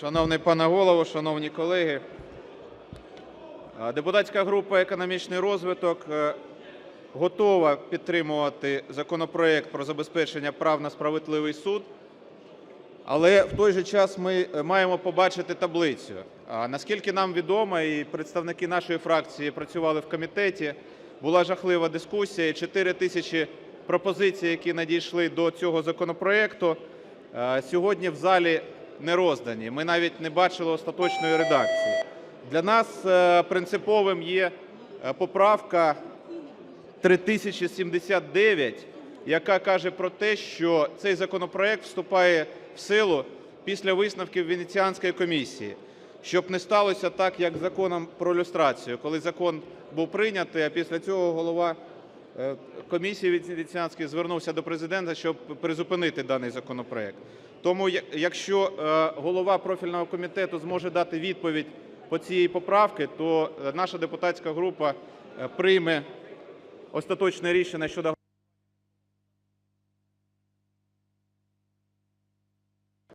Шановний пане Голово, шановні колеги! Е, Депутатська група "Економічний розвиток" е, готова підтримувати законопроект про забезпечення прав на справедливий суд, але в той же час ми маємо побачити таблицю. Наскільки нам відомо, і представники нашої фракції працювали в комітеті, була жахлива дискусія, 4 тисячі пропозицій, які надійшли до цього законопроекту, е, сьогодні в залі не роздані. Ми навіть не бачили остаточної редакції. Для нас е, принциповим є е, поправка 3079, яка каже про те, що цей законопроект вступає в силу після висновків Венеціанської комісії, щоб не сталося так, як з Законом про люстрацію, коли закон був прийнятий, а після цього голова е, комісії Венеціанської звернувся до Президента, щоб призупинити даний законопроект. Тому, якщо е, голова профільного комітету зможе дати відповідь по цій поправці, то е, наша депутатська група е, прийме остаточне рішення щодо